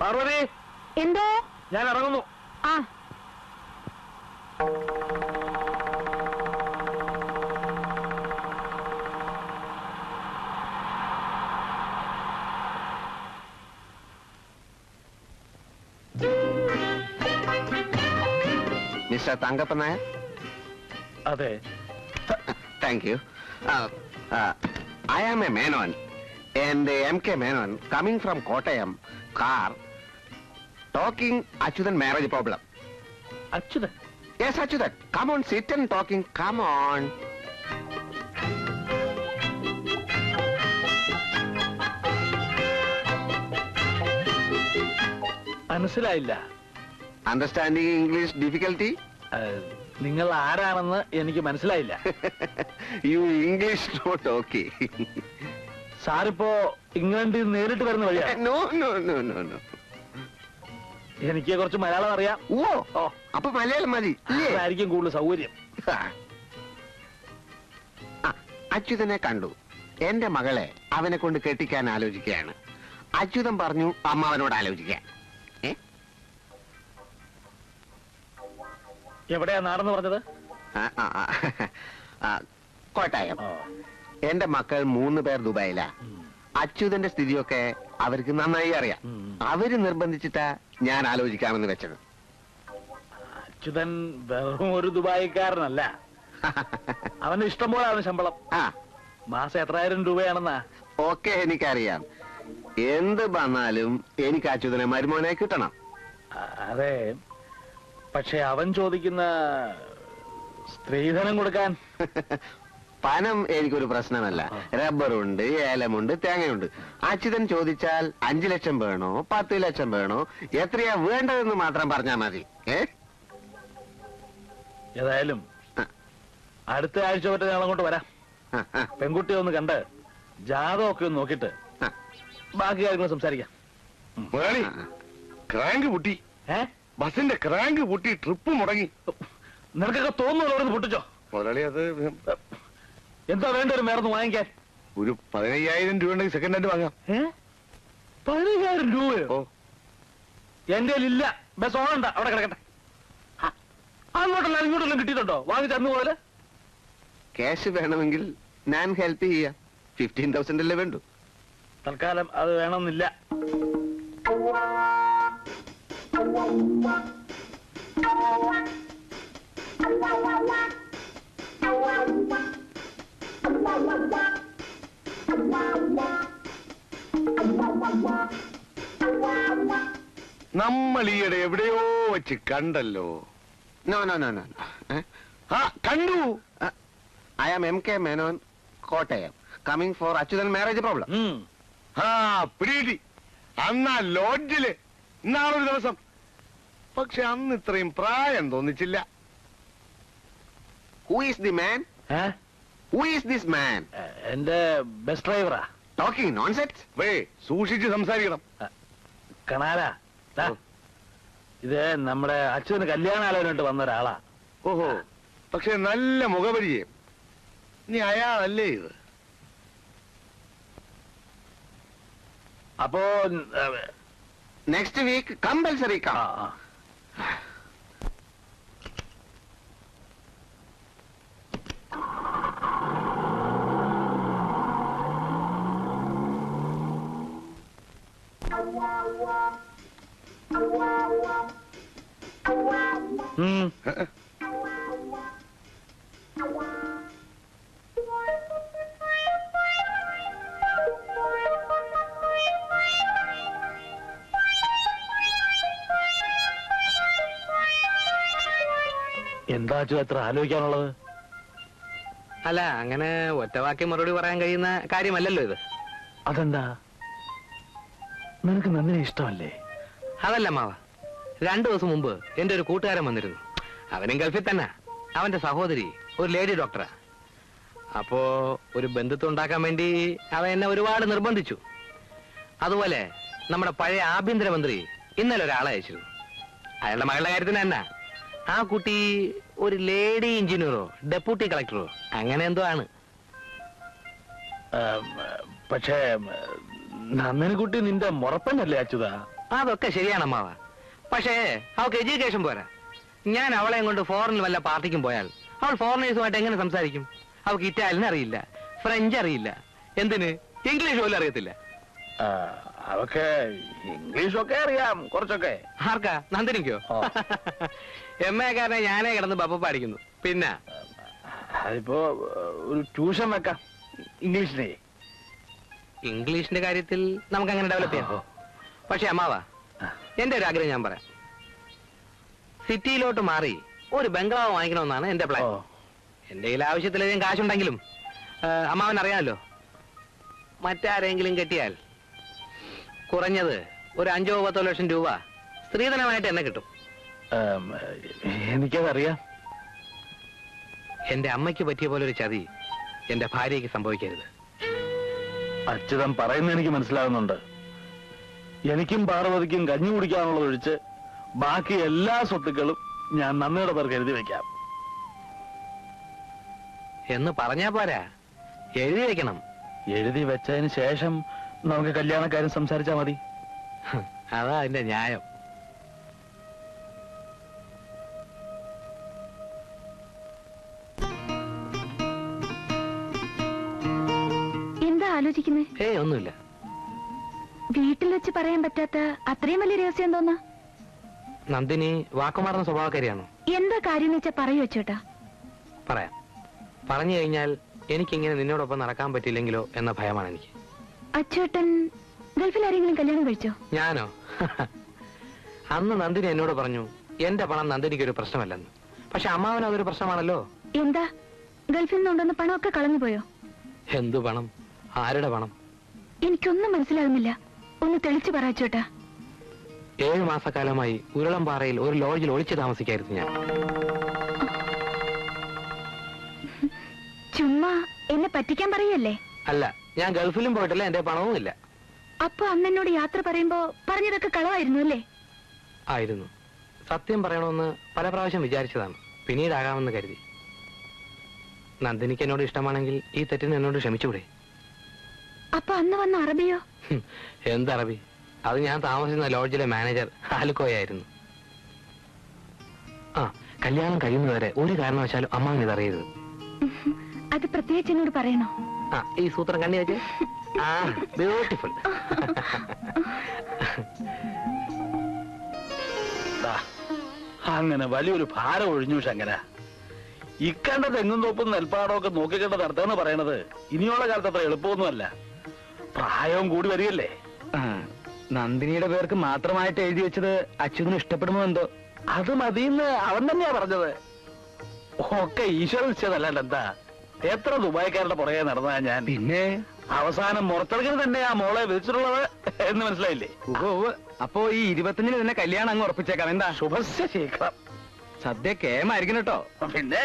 പാർവതി? എന്തോ? ഞാൻ ഇറങ്ങുന്നു. ആ. മിസ്റ്റർ തങ്കപ്പൻ നായർ? അതെ. Thank you I am A Menon and M K Menon coming from Kottayam car talking Achuthan marriage problem Achuthan? Yes Achuthan. Come on sit and talking come on മനസ്സിലായില്ല. Understanding English difficulty നിങ്ങൾ ആരാണെന്ന് എനിക്ക് മനസ്സിലായില്ല. You English not okay സാറിപ്പോ ഇംഗ്ലണ്ടിൽ നേരിട്ട് വരുന്ന വഴിയാ? No no no no no. എനിക്ക് കുറച്ച് മലയാളം അറിയാം. ഓ ഓ. അപ്പൊ മലയാളം മതി ആയിരിക്കും അതായിരിക്കും കൂടുതൽ സൗകര്യം. അച്യുതനെ കണ്ടു. എന്റെ മകളെ അവനെ കൊണ്ട് കെട്ടിക്കാൻ ആലോചിക്കുകയാണ്. അച്യുതൻ പറഞ്ഞു അമ്മ അവനോട് ആലോചിക്കാൻ. എവിടെയാ നാടെന്ന് പറഞ്ഞത്? കോട്ടായം. എന്റെ മക്കൾ മൂന്ന് പേർ ദുബായിലാ. അച്യുതന്റെ സ്ഥിതിയൊക്കെ അവർക്ക് നന്നായി അറിയാം. അവർ നിർബന്ധിച്ചിട്ടാ ഞാൻ ആലോചിക്കാമെന്ന് വെച്ചത്. അച്യുതൻ വെറും ഒരു ദുബായിക്കാരനല്ല. അവന് ഇഷ്ടം പോലെ അവന് ശമ്പളം. ആ. മാസം എത്രായിരം രൂപയാണെന്നാ? ഓക്കെ എനിക്കറിയാം. എന്ത് വന്നാലും എനിക്ക് അച്യുതനെ മരുമോനെ കിട്ടണം. അതെ. പക്ഷെ അവൻ ചോദിക്കുന്ന സ്ത്രീധനം കൊടുക്കാൻ. പണം എനിക്കൊരു പ്രശ്നമല്ല. റബ്ബറുണ്ട് ഏലമുണ്ട് തേങ്ങയുണ്ട്. അച്യുതൻ ചോദിച്ചാൽ അഞ്ചു ലക്ഷം വേണോ പത്ത് ലക്ഷം വേണോ എത്രയാ വേണ്ടതെന്ന് മാത്രം പറഞ്ഞാൽ മതി. ഏ? ഏതായാലും അടുത്ത ആഴ്ച പറ്റ ഞാൻ അങ്ങോട്ട് വരാം. പെൺകുട്ടിയെ ഒന്ന് കണ്ട് ജാതമൊക്കെ ഒന്ന് നോക്കിയിട്ട് ബാക്കി കാര്യങ്ങൾ സംസാരിക്കാം. മുതലാളി ക്രാങ്ക് പൊട്ടി. ഏ? ബസിന്റെ ക്രാങ്ക് പൊട്ടി ട്രിപ്പ് മുടങ്ങി. നിനക്കൊക്കെ തോന്നുന്നു പൊട്ടിച്ചോ? മുതലാളി അത് എന്താ വേണ്ട ഒരു മേർന്ന് വാങ്ങിക്കാൻ? ഒരു പതിനയ്യായിരം രൂപ ഉണ്ടെങ്കിൽ സെക്കൻഡ് ഹാൻഡ് വാങ്ങാം. ഏ? പതിനയ്യായിരം രൂപയോ? ഓ. എന്റെ കയ്യിലില്ല ബസ് ഓണണ്ട. അവിടെ കിടക്കട്ടെ. ആ, അങ്ങോട്ടല്ല ഇങ്ങോട്ടല്ല കിട്ടിയിട്ടുണ്ടോ? വാങ്ങിച്ച അന്ന് പോലെ ക്യാഷ് വേണമെങ്കിൽ ഞാൻ ഹെൽപ്പ് ചെയ്യാം. ഫിഫ്റ്റീൻ തൗസൻഡ് അല്ലേ വേണ്ടു? തൽക്കാലം അത് വേണമെന്നില്ല. നമ്മൾ ഈയിടെ എവിടെയോ വെച്ച് കണ്ടല്ലോ. നോ നോ നോ നോ ആ കണ്ടു. I am M K Menon Kottayam. Coming for Achuthan marriage problem പ്രീതി ആ അന്നാ ലോഡ്ജിൽ ഇന്നാളൊരു ദിവസം. പക്ഷെ അന്ന് ഇത്രയും പ്രായം തോന്നിച്ചില്ല. ഹൂ ഈസ് ദി മാൻ ഏ? ഹൂ ഈസ് ദിസ് മാൻ എന്റെ ബസ് ഡ്രൈവറാ ടോക്കിംഗ് നോൺ സെറ്റ് വേ സൂക്ഷിച്ച് സംസാരിക്കണം. കണാലാ. ഇത് നമ്മുടെ അച്ഛന് കല്യാണാലോചനയായിട്ട് വന്ന ഒരാളാ ഓഹോ പക്ഷെ നല്ല മുഖപരിചയം. നീ അയാളല്ലേ ഇത്? അപ്പോ നെക്സ്റ്റ് വീക്ക് കമ്പൽസറി കം എന്താ എത്ര ആലോചിക്കാനുള്ളത്? അല്ല അങ്ങനെ ഒറ്റവാക്കി മറുപടി പറയാൻ കഴിയുന്ന കാര്യമല്ലല്ലോ ഇത്. അതെന്താ? നിനക്ക് നന്ദിനെ ഇഷ്ടമല്ലേ? അതല്ല മാവ. രണ്ടു ദിവസം മുമ്പ് എന്റെ ഒരു കൂട്ടുകാരൻ വന്നിരുന്നു. അവനും ഗൾഫിൽ തന്നെ. അവന്റെ സഹോദരി ഒരു ലേഡി ഡോക്ടറാ. അപ്പോ ഒരു ബന്ധുത്വം ഉണ്ടാക്കാൻ വേണ്ടി അവൻ എന്നെ ഒരുപാട് നിർബന്ധിച്ചു. അതുപോലെ നമ്മുടെ പഴയ ആഭ്യന്തരമന്ത്രി ഇന്നലെ ഒരാളെ അയച്ചിരുന്നു. അയാളുടെ മകളുടെ കാര്യത്തിന് തന്നെ ആ കുട്ടി ഒരു ലേഡി എഞ്ചിനീയറോ ഡെപ്യൂട്ടി കളക്ടറോ അങ്ങനെ എന്തോ ആണ്. പക്ഷേ നന്ദനക്കുട്ടി നിന്റെ മുറപ്പനല്ലേ അച്യുത? അതൊക്കെ ശരിയാണ് അമ്മാവ. പക്ഷേ അവൾക്ക് എഡ്യൂക്കേഷൻ പോരാ. ഞാൻ അവളെ കൊണ്ട് ഫോറിനിൽ വല്ല പാർട്ടിക്കും പോയാൽ അവൾ ഫോറിനേഴ്സുമായിട്ട് എങ്ങനെ സംസാരിക്കും? അവൾക്ക് ഇറ്റാലിയൻ അറിയില്ല ഫ്രഞ്ച് അറിയില്ല. എന്തിന്? ഇംഗ്ലീഷ് പോലും അറിയത്തില്ല. അവക്ക് ഇംഗ്ലീഷൊക്കെ അറിയാം കുറച്ചൊക്കെ. ആർക്കാ? നന്ദിനിക്കോ. എം എ കാരനെ ഞാനേ കിടന്ന് ബപ്പ പാടിക്കുന്നു. പിന്നെ? അതിപ്പോ ഒരു ട്യൂഷൻ വെക്കാം ഇംഗ്ലീഷിനെ ഇംഗ്ലീഷിന്റെ കാര്യത്തിൽ നമുക്ക് അങ്ങനെ ഡെവലപ്പ് ചെയ്യാം. പക്ഷെ അമ്മാവാ എന്റെ ഒരു ആഗ്രഹം ഞാൻ പറയാം. സിറ്റിയിലോട്ട് മാറി ഒരു ബംഗ്ലാവ് വാങ്ങിക്കണമെന്നാണ് എന്റെ പ്ലാൻ. എന്റെ കയ്യിൽ ആവശ്യത്തിലധികം കാശുണ്ടെങ്കിലും അമ്മാവൻ അറിയാമല്ലോ. മറ്റാരെങ്കിലും കെട്ടിയാൽ കുറഞ്ഞത് ഒരു അഞ്ചോ പത്തോ ലക്ഷം രൂപ സ്ത്രീധനമായിട്ട് എന്നെ കിട്ടും. എനിക്കതറിയാം. എന്റെ അമ്മയ്ക്ക് പറ്റിയ പോലെ ഒരു ചതി എന്റെ ഭാര്യയ്ക്ക് സംഭവിക്കരുത്. അച്യുതം പറയുന്ന എനിക്ക് മനസ്സിലാകുന്നുണ്ട് എനിക്കും പാർവതിക്കും കഞ്ഞി കുടിക്കാനുള്ളത് ഒഴിച്ച് ബാക്കി എല്ലാ സ്വത്തുക്കളും ഞാൻ നന്ദിയുടെ പേർക്ക് എഴുതി വെക്കാം. എന്ന് പറഞ്ഞാ പോരാ. എഴുതി വെക്കണം. എഴുതി വെച്ചതിന് ശേഷം നമുക്ക് കല്യാണക്കാരും സംസാരിച്ചാ മതി. അതാ അതിന്റെ ന്യായം. എന്താ ആലോചിക്കുന്നേ? ഏയ് ഒന്നുമില്ല. വീട്ടിൽ വെച്ച് പറയാൻ പറ്റാത്ത അത്രയും വലിയ രഹസ്യം എന്തോന്നാ? നന്ദിനി വാക്കുമാറുന്ന സ്വഭാവക്കാരിയാണോ? എന്താ കാര്യം എന്ന് വെച്ചാ പറയൂ ചേട്ടാ പറയാം. പറഞ്ഞു കഴിഞ്ഞാൽ എനിക്കിങ്ങനെ നിന്നോടൊപ്പം നടക്കാൻ പറ്റില്ലെങ്കിലോ എന്ന ഭയമാണ് എനിക്ക്. അച്ചേട്ടൻ ഗൾഫിൽ ആരെങ്കിലും കല്യാണം കഴിച്ചോ? ഞാനോ? അന്ന് നന്ദിനി എന്നോട് പറഞ്ഞു എന്റെ പണം നന്ദിനിക്ക് ഒരു പ്രശ്നമല്ലെന്ന്. പക്ഷെ അമ്മാവന് അതൊരു പ്രശ്നമാണല്ലോ. എന്താ? ഗൾഫിൽ നിന്നുണ്ടെന്ന് പണമൊക്കെ കളഞ്ഞു പോയോ എന്തു പണം? ആരുടെ പണം? എനിക്കൊന്നും മനസ്സിലാകുന്നില്ല. ഒന്ന് തെളിച്ചു പറ ഏഴ് ഏഴു മാസക്കാലമായി ഉരുളംപാറയിൽ ഒരു ലോഡ്ജിൽ ഒളിച്ചു താമസിക്കായിരുന്നു ഞാൻ. ചുമ്മാ എന്നെ പറ്റിക്കാൻ പറയല്ലേ? അല്ല ഞാൻ ഗൾഫിലും പോയിട്ടില്ല എന്റെ പണവും ഇല്ല. അപ്പൊ അന്ന് എന്നോട് യാത്ര പറയുമ്പോ പറഞ്ഞതൊക്കെ കളവായിരുന്നു അല്ലേ? ആയിരുന്നു. സത്യം പറയണമെന്ന് പല പ്രാവശ്യം വിചാരിച്ചതാണ്. പിന്നീടാകാമെന്ന് കരുതി. നന്ദിനിക്ക് എന്നോട് ഇഷ്ടമാണെങ്കിൽ ഈ തെറ്റിന് എന്നോട് ക്ഷമിച്ചുകൂടെ? അപ്പൊ അന്ന് വന്ന അറബിയോ? എന്തറബി അത് ഞാൻ താമസിക്കുന്ന ലോഡ്ജിലെ മാനേജർ ആലുക്കോയായിരുന്നു. ആ കല്യാണം കഴിയുന്നതുവരെ ഒരു കാരണവശാലും അമ്മാവൻ ഇതറിയരുത് അത് പ്രത്യേകിച്ച് എന്നോട് പറയണോ? ആ ഈ സൂത്രം കണ്ണി വെച്ച്? ആ ബ്യൂട്ടിഫുൾ ദാ, അങ്ങനെ വലിയൊരു ഭാരം ഒഴിഞ്ഞു ശങ്കര. ഇക്കണ്ട തെങ്ങും തോപ്പും നെൽപ്പാടമൊക്കെ നോക്കിക്കേണ്ട നടത്തുക എന്ന് പറയണത് ഇനിയുള്ള കാലത്ത് അത്ര എളുപ്പമൊന്നുമല്ല. പ്രായവും കൂടി വരികയല്ലേ? നന്ദിനിയുടെ പേർക്ക് മാത്രമായിട്ട് എഴുതി വെച്ചത് അച്യുതന് ഇഷ്ടപ്പെടുമോ എന്തോ അത് മതിയെന്ന് അവൻ തന്നെയാ പറഞ്ഞത്. ഒക്കെ ഈശ്വര നിശ്ചയതല്ലാണ്ട് എന്താ? എത്ര ദുബായ്ക്കാരുടെ പുറകെ നടന്നതാ ഞാൻ? പിന്നെ? അവസാനം മുറത്തെടുക്കൽ തന്നെ ആ മോളെ വിളിച്ചിട്ടുള്ളത് എന്ന് മനസ്സിലായില്ലേ. അപ്പോ ഈ ഇരുപത്തഞ്ചിന് തന്നെ കല്യാണം അങ്ങ് ഉറപ്പിച്ചേക്കാം. എന്താ? ശുഭസ്യ ശീഘ്രം സദ്യ കേമായിരിക്കും കേട്ടോ. പിന്നെ?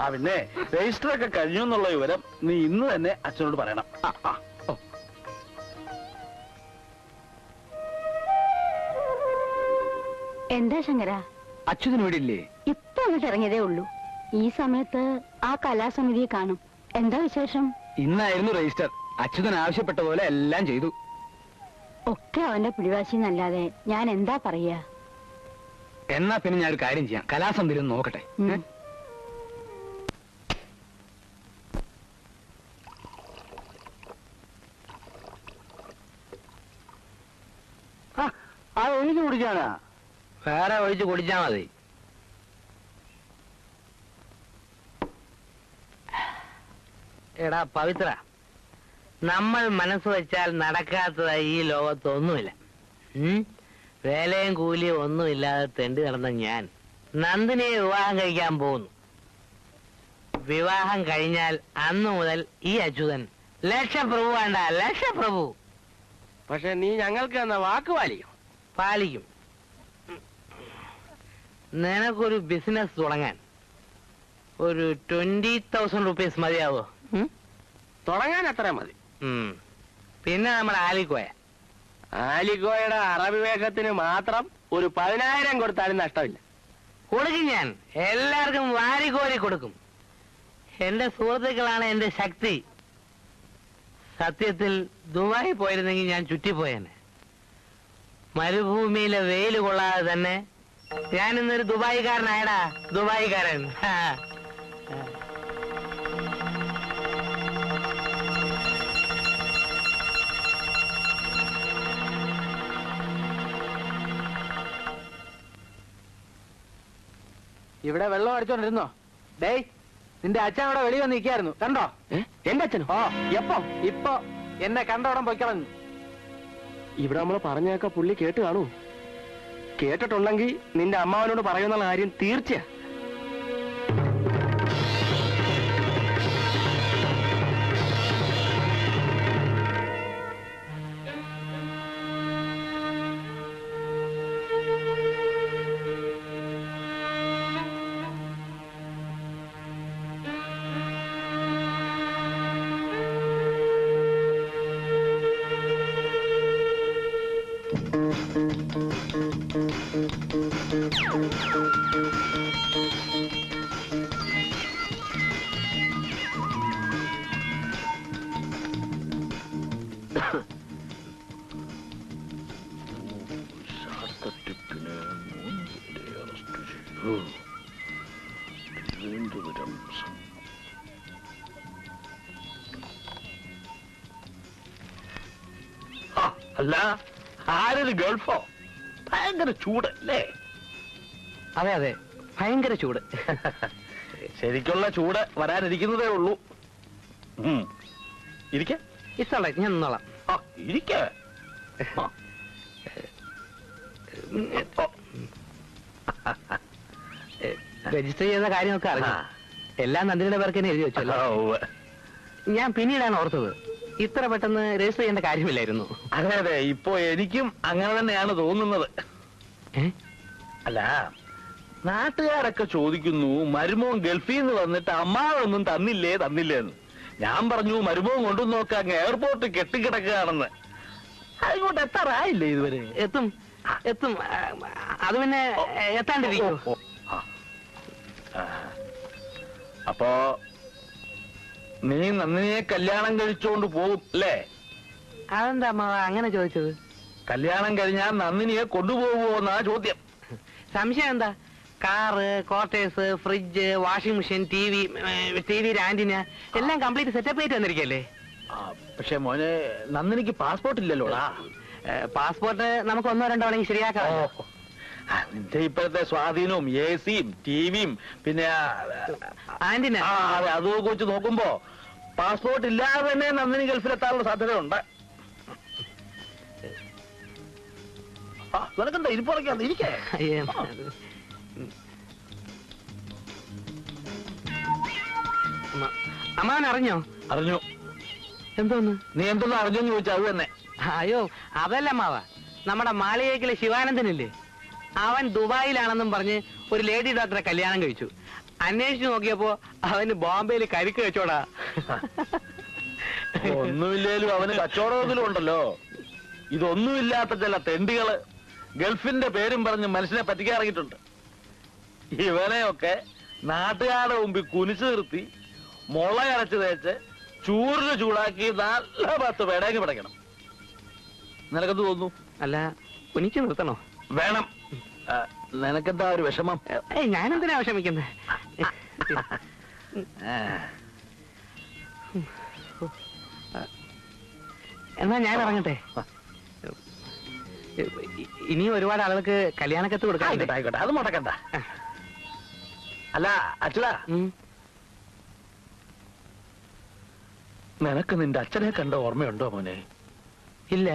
ആ പിന്നെ രജിസ്റ്റർ ഒക്കെ കഴിഞ്ഞു എന്നുള്ള വിവരം നീ ഇന്ന് തന്നെ അച്ഛനോട് പറയണം. ആ, എന്താ ശങ്കര? അച്യുതന് ഇവിടെ ഇല്ലേ ഇപ്പൊ അങ്ങോട്ട് ഇറങ്ങിയതേ ഉള്ളൂ. ഈ സമയത്ത് ആ കലാസമിതിയെ കാണും. എന്താ വിശേഷം? ഇന്നായിരുന്നു രജിസ്റ്റർ അച്യുതൻ ആവശ്യപ്പെട്ട പോലെ എല്ലാം ചെയ്തു. ഒക്കെ അവന്റെ പിടിവാശി എന്നല്ലാതെ ഞാൻ എന്താ പറയാ? എന്നാ പിന്നെ ഞാൻ ഒരു കാര്യം ചെയ്യാം. കലാസമിതി ഒന്ന് നോക്കട്ടെ. ആ, ആ എനിക്ക് കുടിക്കാനാ? വേറെ ഒഴിച്ച് കുടിച്ചാ മതി. എടാ പവിത്ര നമ്മൾ മനസ്സ് വെച്ചാൽ നടക്കാത്തതായി ഈ ലോകത്തൊന്നുമില്ല? വേലയും കൂലിയും ഒന്നുമില്ലാതെ തെണ്ടി നടന്ന ഞാൻ നന്ദിനിയെ വിവാഹം കഴിക്കാൻ പോകുന്നു. വിവാഹം കഴിഞ്ഞാൽ അന്നു മുതൽ ഈ അച്യുതൻ ലക്ഷപ്രഭു വേണ്ട ലക്ഷപ്രഭു. പക്ഷെ നീ ഞങ്ങൾക്ക് എന്ന വാക്ക് പാലിക്കും. പാലിക്കും. നിനക്കൊരു ബിസിനസ് തുടങ്ങാൻ. ഒരു ട്വന്റി തൗസൻഡ് റുപ്പീസ് മതിയാവോ? തുടങ്ങാൻ അത്ര മതി. പിന്നെ നമ്മൾ ആലിക്കോയ. ആലിക്കോയുടെ അറബി വേഷത്തിന് മാത്രം ഒരു പതിനായിരം കൊടുത്താലും നഷ്ടമില്ല. കൊടുക്കും ഞാൻ. എല്ലാവർക്കും വാരിക്കോരി കൊടുക്കും. എന്റെ സുഹൃത്തുക്കളാണ് എന്റെ ശക്തി. സത്യത്തിൽ ദുബായി പോയിരുന്നെങ്കിൽ ഞാൻ ചുറ്റിപ്പോയേനെ. മരുഭൂമിയിലെ വെയിൽ കൊള്ളാതെ തന്നെ ഞാൻ ഇന്നൊരു ദുബായിക്കാരനായടാ. ദുബായിക്കാരൻ. ഇവിടെ വെള്ളം അടിച്ചോണ്ടിരുന്നോ? ഡേയ് നിന്റെ അച്ഛൻ അവിടെ വെളി വന്ന് നിൽക്കായിരുന്നു കണ്ടോ? എന്റെ അച്ഛൻ ഓ എപ്പം? ഇപ്പൊ എന്നെ കണ്ടോടം പൊയ്ക്കളഞ്ഞു. ഇവിടെ നമ്മൾ പറഞ്ഞേക്ക പുള്ളി കേട്ട് കാണൂ. കേട്ടിട്ടുണ്ടെങ്കിൽ നിന്റെ അമ്മാവനോട് പറയുന്ന കാര്യം തീർച്ചയാ. തിരുവനന്തപുരം അല്ല ആരൊരു ഗൾഫോ? ഭയങ്കര ചൂട് അല്ലേ? അതെ അതെ. ഭയങ്കര ചൂട്. ശരിക്കുള്ള ചൂട് വരാനിരിക്കുന്നതേ ഉള്ളൂ. ഇരിക്കെ. ഇഷ്ടമുള്ള ഞാൻ നിന്നോളാം. ആ ഇരിക്കെ. ആ. ഓ. രജിസ്റ്റർ ചെയ്ത കാര്യമൊക്കെ അറിഞ്ഞു. ആ. എല്ലാം നന്ദിനിയുടെ പേർക്ക് തന്നെ എഴുതി വെച്ചല്ലോ. ഞാൻ പിന്നീടാണ് ഓർത്തത്. ഇത്ര പെട്ടെന്ന് രജിസ്റ്റർ ചെയ്യേണ്ട കാര്യമില്ലായിരുന്നു. അതെ അതെ ഇപ്പോ എനിക്കും അങ്ങനെ തന്നെയാണ് തോന്നുന്നത്. അല്ല നാട്ടുകാരൊക്കെ ചോദിക്കുന്നു മരുമോൻ ഗൾഫിൽ നിന്ന് വന്നിട്ട് അമ്മാവൊന്നും തന്നില്ലേ തന്നില്ലേ എന്ന് ഞാൻ പറഞ്ഞു മരുമോൻ കൊണ്ടു നോക്കാൻ എയർപോർട്ട് കെട്ടിക്കിടക്കുകയാണെന്ന്. അതിങ്ങോട്ട് എത്താറായില്ലേ ഇതുവരെ? എത്തും എത്തും. അത് പിന്നെ എത്താണ്ടിരിക്കും. അപ്പോ നീ നന്ദിനിയെ കല്യാണം കഴിച്ചോണ്ട് പോകും അല്ലേ? അതെന്താ അമ്മാവ? അങ്ങനെ ചോദിച്ചത്? കല്യാണം കഴിഞ്ഞാൽ നന്ദിനിയെ കൊണ്ടുപോകുമോ എന്നാ ചോദ്യം. സംശയം എന്താ? Car quarters fridge washing machine T V T V antenna എല്ലാം കംപ്ലീറ്റ് സെറ്റപ്പ് ആയിട്ട് വന്നിരിക്കല്ലേ? പക്ഷെ മോനെ നന്ദിനിക്ക് പാസ്പോർട്ട് ഇല്ലല്ലോടാ. പാസ്പോർട്ട് നമുക്ക് ഒന്നോ രണ്ടോ ആണെങ്കിൽ ശരിയാക്കാം. നിന്റെ ഇപ്പോഴത്തെ സ്വാധീനവും എ സിയും ടിവിയും പിന്നെ ആന്റിന. ആ, അതെ, അതൊക്കെ വെച്ച് നോക്കുമ്പോ പാസ്പോർട്ട് ഇല്ലാതെ തന്നെ നന്ദിനി ഗൾഫിലെത്താനുള്ള സാധ്യതയുണ്ട്. നിനക്കെന്താ ഇരിപ്പുറക്കാന്ന് ഇരിക്കേ. അമ്മാൻ അമ്മ- അറിഞ്ഞോ? അറിഞ്ഞു. എന്തോന്ന്? നീ എന്തോന്ന് അറിഞ്ഞോ ചോദിച്ചു അത് തന്നെ. അയ്യോ അതല്ല മാവ. നമ്മുടെ മാളികേക്കിലെ ശിവാനന്ദനില്ലേ? അവൻ ദുബായിലാണെന്നും പറഞ്ഞ് ഒരു ലേഡി ഡോക്ടറെ കല്യാണം കഴിച്ചു. അന്വേഷിച്ചു നോക്കിയപ്പോ അവന് ബോംബെയിൽ കരിക്ക് വെച്ചോടാ ഒന്നുമില്ലേലും അവന് കച്ചവടത്തിലും ഉണ്ടല്ലോ. ഇതൊന്നുമില്ലാത്ത ചില തെണ്ടികൾ ഗൾഫിന്റെ പേരും പറഞ്ഞ് മനുഷ്യനെ പറ്റിക്കാറിയിട്ടുണ്ട് ഇവനെയൊക്കെ നാട്ടുകാരുടെ മുമ്പിൽ കുനിച്ചു നിർത്തി മുള അരച്ച് തേച്ച് ചൂറിന് ചൂടാക്കി നല്ല പത്ത് പേടേക്ക് പിടയ്ക്കണം. നിനക്കത് തോന്നുന്നു? അല്ല കുനിച്ചു നിർത്തണോ? വേണം. നിനക്കെന്താ ഒരു വിഷമം? ഞാൻ ഞാനെന്തിനാ വിഷമിക്കുന്നത് എന്നാ ഞാൻ ഇറങ്ങട്ടെ. ഇനി ഇനിയും ഒരുപാട് ആളുകൾക്ക് കല്യാണക്കത്ത് കൊടുക്കാൻ ആയിക്കോട്ടെ അത് മുടക്കണ്ട. അല്ല അച്ഛല നിനക്ക് നിന്റെ അച്ഛനെ കണ്ട ഓർമ്മയുണ്ടോ മോനെ? ഇല്ല.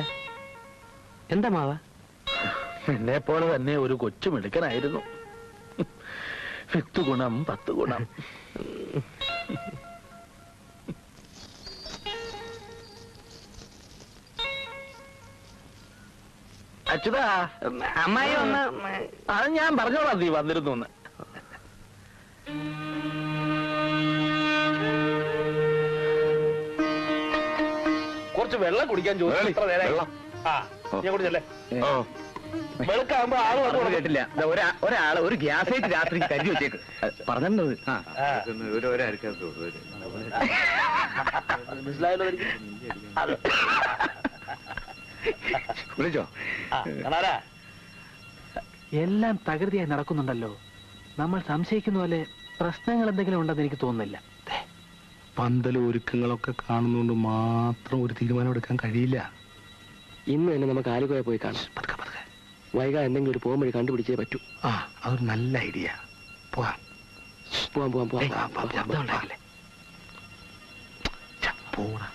എന്താ മാവ? നിന്നെ പോലെ തന്നെ ഒരു കൊച്ചു മിടുക്കനായിരുന്നു. വിത്ത് ഗുണം പത്ത് ഗുണം അച്യുതാ അമ്മായി ഒന്ന് അത് ഞാൻ പറഞ്ഞോളാം നീ വന്നിരുന്നു എന്ന്. കുറച്ച് വെള്ളം കുടിക്കാൻ ചോദിച്ചു ഇത്ര നേരം ആ ഞാൻ കുടിച്ചല്ലേ? വെളുക്കാകുമ്പോ ആൾ വന്ന് കേട്ടില്ല. ഒരാൾ ഒരു ഗ്യാസ് ആയിട്ട് രാത്രി കരുതി വെച്ചേക്ക്. പറഞ്ഞത്. വിളിച്ചോ എല്ലാം തകൃതിയായി നടക്കുന്നുണ്ടല്ലോ. നമ്മൾ സംശയിക്കുന്ന പോലെ പ്രശ്നങ്ങൾ എന്തെങ്കിലും ഉണ്ടെന്ന് എനിക്ക് തോന്നുന്നില്ല. പന്തലും ഒരുക്കങ്ങളൊക്കെ കാണുന്നതുകൊണ്ട് മാത്രം ഒരു തീരുമാനം എടുക്കാൻ കഴിയില്ല. ഇന്ന് തന്നെ നമുക്ക് ആലുകയെ പോയി കാണാം. വൈകാതെ എന്തെങ്കിലും ഒരു പോകുമ്പോൾ കണ്ടുപിടിച്ചേ പറ്റൂ. ആ അതൊരു നല്ല ഐഡിയ. പോവാം. പോവാം പോവാം പോവാം. ആ, പോ, പോ, പോ, പോ. പോടാ.